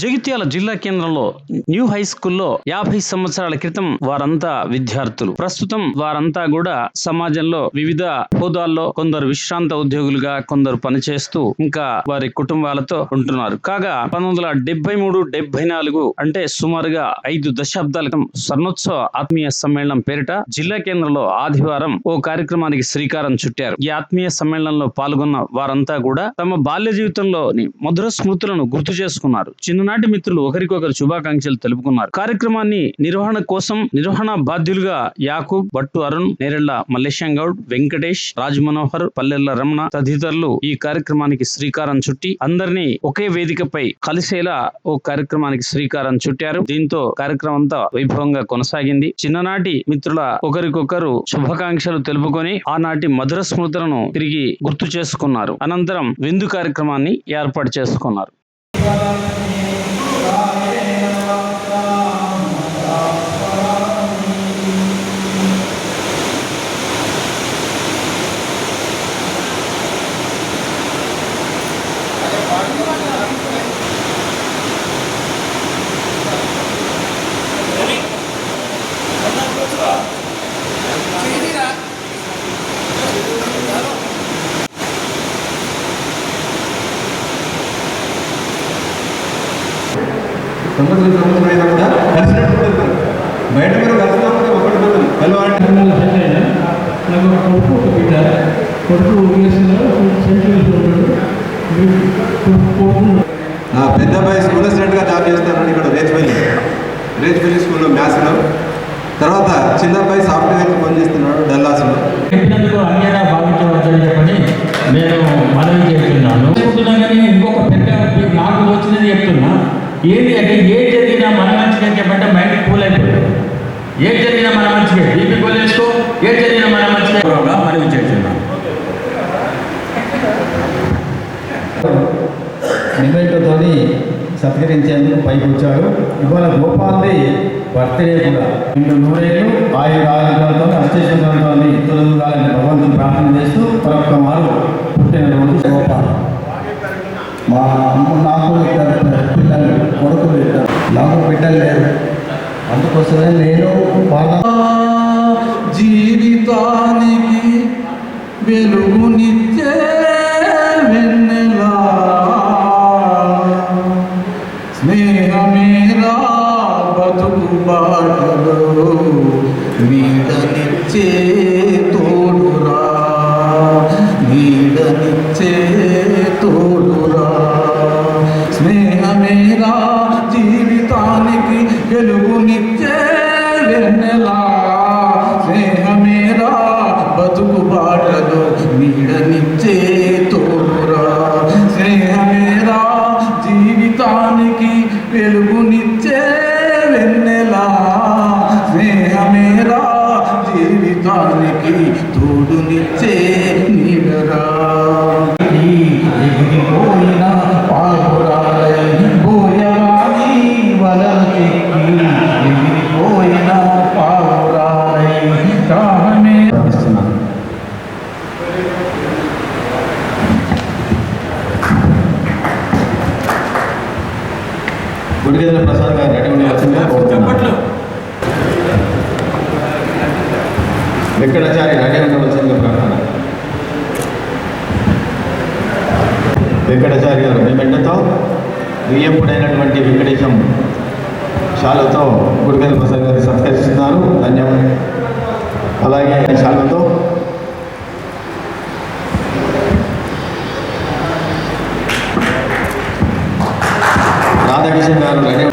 జగిత్యాల జిల్లా కేంద్రంలో new high స్కూల్లో యాభై సంవత్సరాల క్రితం వారంతా విద్యార్థులు. ప్రస్తుతం వారంతా కూడా సమాజంలో వివిధ హోదాల్లో కొందరు విశ్రాంత ఉద్యోగులుగా కొందరు పనిచేస్తూ ఇంకా వారి కుటుంబాలతో ఉంటున్నారు. కాగా పంతొమ్మిది వందల డెబ్బై మూడు డెబ్బై నాలుగు అంటే సుమారుగా ఐదు దశాబ్దాల స్వర్ణోత్సవ ఆత్మీయ సమ్మేళనం పేరిట జిల్లా కేంద్రంలో ఆదివారం ఓ కార్యక్రమానికి శ్రీకారం చుట్టారు. ఈ ఆత్మీయ సమ్మేళనంలో పాల్గొన్న వారంతా కూడా తమ బాల్య జీవితంలోని మధుర స్మృతులను గుర్తు చేసుకున్నారు. చిన్న చిన్ననాటి మిత్రులు ఒకరికొకరు శుభాకాంక్షలు తెలుపుకున్నారు. కార్యక్రమాన్ని నిర్వహణ కోసం నిర్వహణ బాధ్యులుగా యాకూబ్ భట్టు అరుణ్ నేరెళ్ళ మల్లేశం గౌడ్ వెంకటేష్ రాజ్ మనోహర్ పల్లెల్ల రమణ తదితరులు ఈ కార్యక్రమానికి శ్రీకారం చుట్టి అందరినీ ఒకే వేదికపై కలిసేలా ఓ కార్యక్రమానికి శ్రీకారం చుట్టారు. దీంతో కార్యక్రమం అంతా వైభవంగా కొనసాగింది. చిన్ననాటి మిత్రుల ఒకరికొకరు శుభాకాంక్షలు తెలుపుకొని ఆనాటి మధుర స్మృతులను తిరిగి గుర్తు చేసుకున్నారు. అనంతరం విందు కార్యక్రమాన్ని ఏర్పాటు చేసుకున్నారు. సంవత్సరం సంవత్సరం అయినా కూడా కలిసినట్టు ఉంటుంది. బయట కలిసినప్పుడు ఒకటి మనం కలవాలంటే నాకు ఒక కొడుకు ఒక బిడ్డ. కొడుకు సెంట్రల్ ఆ పెద్ద అబ్బాయి స్కూల్ అసిస్టెంట్గా జాబ్ చేస్తున్నాడు ఇక్కడ రేజ్పల్లి రేజ్పల్లి స్కూల్లో మ్యాథ్స్లో. తర్వాత చిన్న అబ్బాయి సాఫ్ట్వేర్ పనిచేస్తున్నాడు డల్లాస్లో. నేను మనవి చేస్తున్నాను. ఏంటి అంటే ఏం జరిగినా మన మంచిగా చెప్పంటే మైండ్ కూల్ అయిపోతుంది. ఏం జరిగినా మన మంచిగా బీపీ కూల్ చేసుకో. ఏం జరిగినా మన మంచిగా. మనవి చేస్తున్నాను నివేదికతోని సత్కరించేందుకు పైకి వచ్చాడు ఇవాళ గోపాల్ది బర్త్డే కూడా. రెండు నూరేళ్ళు ఆయుర ఆరోగ్యాలతో అష్టేశ్వరంతో తొలగాలని భగవంతుని ప్రార్థన చేస్తూ మరొక మారు పుట్టినరోజు గోపాల్. మా అమ్మ నాకు ఇద్దరు కొడుకు కొడుకులు నాకు బిడ్డలు లేరు. అందుకోసమే నేను వాళ్ళ జీవితానికి వెలుగునిచ్చే వెన్నెలా. స్నేహమేరా బతుకు బాటలో నీడనిచ్చే తోడురా గుడిగేంద్ర ప్రసాద్ గారు ఉండవలసిందిగా కోరుతున్నాను. వెంకటాచారి రెడీ ఉండవలసిందిగా ప్రార్థన వెంకటాచారి గారు మీ బిడ్డతో వియ్యప్పుడైనటువంటి వెంకటేశం శాలతో గుడిగేంద్ర ప్రసాద్ గారు సత్కరిస్తున్నారు. ధన్యవాదాలు. అలాగే శాలతో రాధాకృష్ణ గారు రెడీ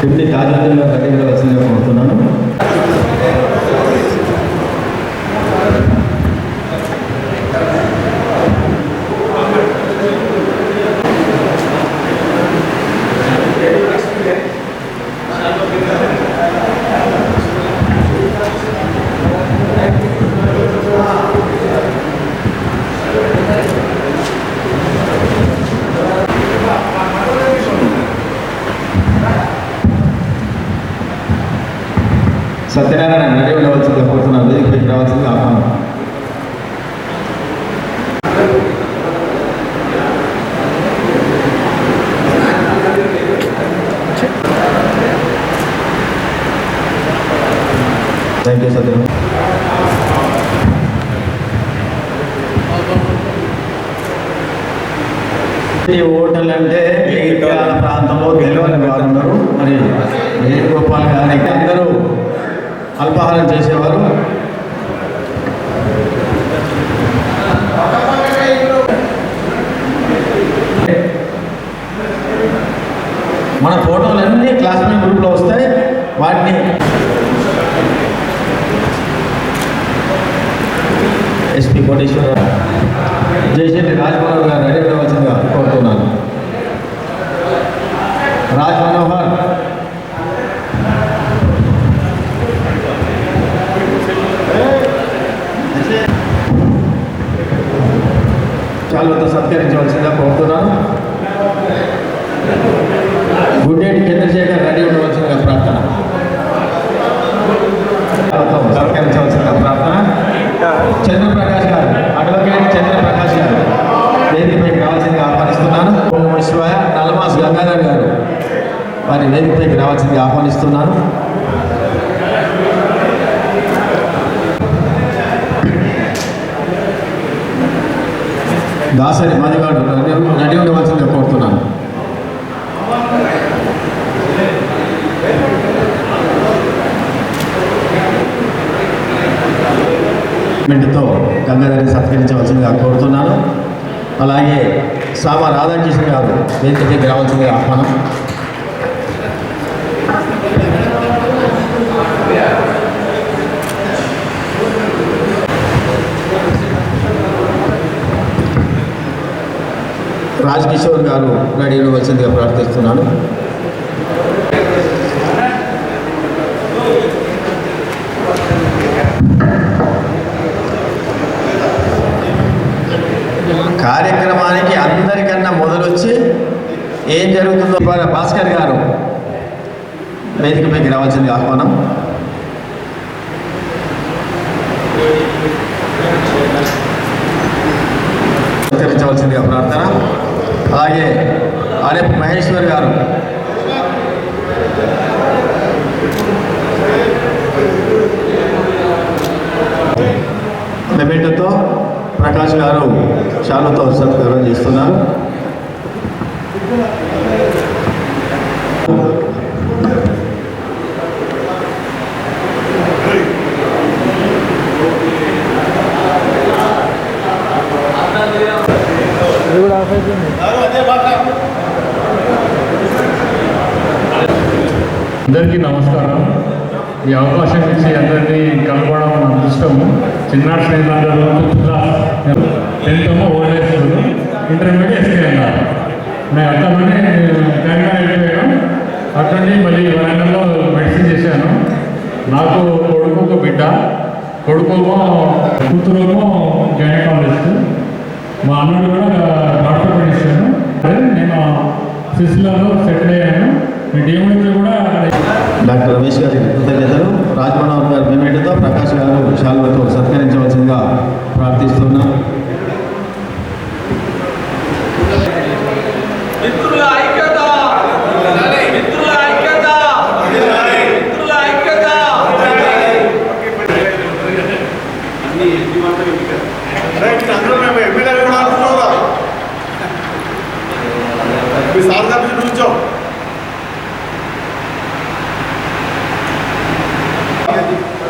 డిప్యూటీ తాజాగా రెడీ కోరుతున్నాను. సత్యనారాయణ నడి వెళ్ళవలసిందిగా కోరుతున్నా ఇక్కడికి రావాల్సింది ఆహ్వానం థ్యాంక్ యూ సత్యం ఓటర్లు అంటే ప్రాంతంలో గెలవని వారు ఉన్నారు మరి వేణుగోపాల్ గారికి అందరూ అల్పాహారం చేసేవారు? మన ఫోటోలన్నీ క్లాస్మేట్ గ్రూప్లో వస్తాయి. వాటిని ఎస్పీ కోటేశ్వరరావు జయశెట్టి రాజమనోహర్ గారు రెడీ అవ్వాల్సిందిగా కోరుతున్నాను. రాజ్ మనోహర్ చాలుతో సత్కరించవలసిందిగా కోరుతున్నాను. గుడ్డేటి చంద్రశేఖర్ రెడీ ఉండవలసిందిగా ప్రార్థన. సత్కరించవలసిందిగా ప్రార్థన. చంద్రప్రకాష్ గారు అడ్వకేట్ చంద్రప్రకాష్ గారు వేదికపైకి రావాల్సిందిగా ఆహ్వానిస్తున్నాను. ఓం శివాయ గంగాధర్ గారు వారి వేదికపైకి రావాల్సిందిగా ఆహ్వానిస్తున్నాను. దాసరి మాదిగాడు రెడీ ఉండవలసిందిగా కోరుతున్నాను. మెంట్తో గంగాధరిని సత్కరించవలసిందిగా కోరుతున్నాను. అలాగే సామ రాధాకృష్ణ గారు వేదికకి రావాల్సిందిగా ఆహ్వానం రాజ్ కిషోర్ గారు రెడీ వచ్చిందిగా ప్రార్థిస్తున్నాను. కార్యక్రమానికి అందరికన్నా మొదలొచ్చి ఏం జరుగుతుందో భాస్కర్ గారు వేదికపైకి రావాల్సింది ఆహ్వానం. సత్కరించవలసిందిగా ప్రార్థన. అలాగే ఆర్ఎఫ్ మహేశ్వర్ గారు. మెమెంటోతో ప్రకాష్ గారు చాలా సత్కారం చేస్తున్నారు. అది కూడా ఆఫ్ అయిపోయింది. అందరికీ నమస్కారం. ఈ అవకాశం ఇచ్చి అందరినీ కలపడం అదృష్టము చిన్నాడు స్నేహితులందరూ fifth class tenth old age school intermediate SK అన్నారు. నేను అక్కడనే నుండి తెలంగాణ వెళ్ళిపోయాను అక్కడి నుండి మళ్ళీ వరంగల్లో మెడిసిన్ చేశాను. నాకు కొడుకు ఒక బిడ్డ కొడుకేమో కూతురేమో గైనకాలజిస్ట్ మా అల్లుడు కూడా డాక్టర్ పనిస్తాను నేను సిస్లలో సెటిల్ అయ్యాను. మీ డిఎంఎస్ కూడా డాక్టర్ రమేష్ గారి కృతజ్ఞతలు. రాజమనోహర్ గారి పేమెంట్తో ప్రకాష్ గారు శాలువతో సత్కరించవలసిందిగా ప్రార్థిస్తున్నాను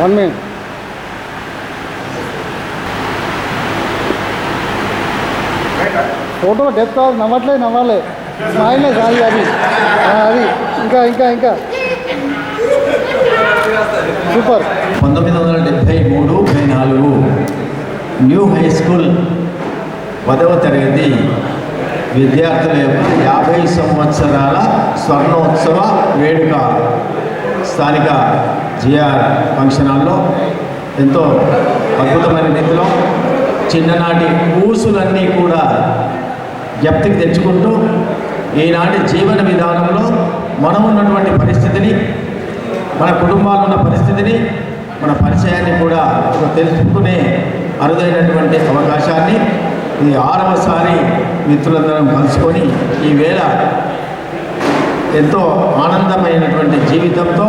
వన్ మినిట్ ఫోటో డెత్ కావాలి నవ్వట్లే నవ్వాలి. స్మైల్నే సాయి అది అది ఇంకా ఇంకా ఇంకా. సూపర్ పంతొమ్మిది వందల డెబ్భై మూడు డెబ్బై నాలుగు. న్యూ హై స్కూల్ పదవ తరగతి విద్యార్థుల యొక్క యాభై సంవత్సరాల స్వర్ణోత్సవ వేడుక. స్థానిక జిఆర్ ఫంక్షన్ హాల్లో ఎంతో అద్భుతమైన రీతిలో చిన్ననాటి కూసులన్నీ కూడా జ్ఞప్తికి తెచ్చుకుంటూ ఈనాటి జీవన విధానంలో మనం ఉన్నటువంటి పరిస్థితిని మన కుటుంబాలు ఉన్న పరిస్థితిని మన పరిచయాన్ని కూడా తెలుసుకునే అరుదైనటువంటి అవకాశాన్ని ఇది ఆరవసారి మిత్రులందరం కలుసుకొని ఈవేళ ఎంతో ఆనందమైనటువంటి జీవితంతో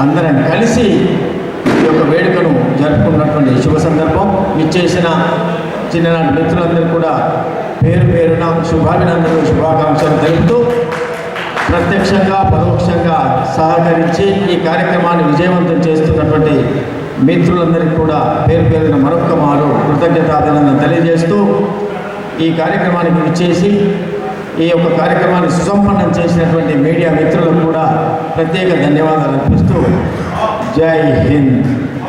అందరం కలిసి ఈ యొక్క వేడుకను జరుపుకున్నటువంటి శుభ సందర్భం. ఇచ్చేసిన చిన్ననాటి మిత్రులందరూ కూడా పేరు పేరున శుభాభినందనలు శుభాకాంక్షలు తెలుపుతూ ప్రత్యక్షంగా పరోక్షంగా సహకరించి ఈ కార్యక్రమాన్ని విజయవంతం చేస్తున్నటువంటి మిత్రులందరికీ కూడా పేరు పేరున మరొక్క మారు కృతజ్ఞతాభినందన తెలియజేస్తూ ఈ కార్యక్రమానికి విచ్చేసి ఈ యొక్క కార్యక్రమాన్ని సుసంపన్నం చేసినటువంటి మీడియా మిత్రులకు కూడా ప్రత్యేక ధన్యవాదాలు అర్పిస్తూ జై హింద్.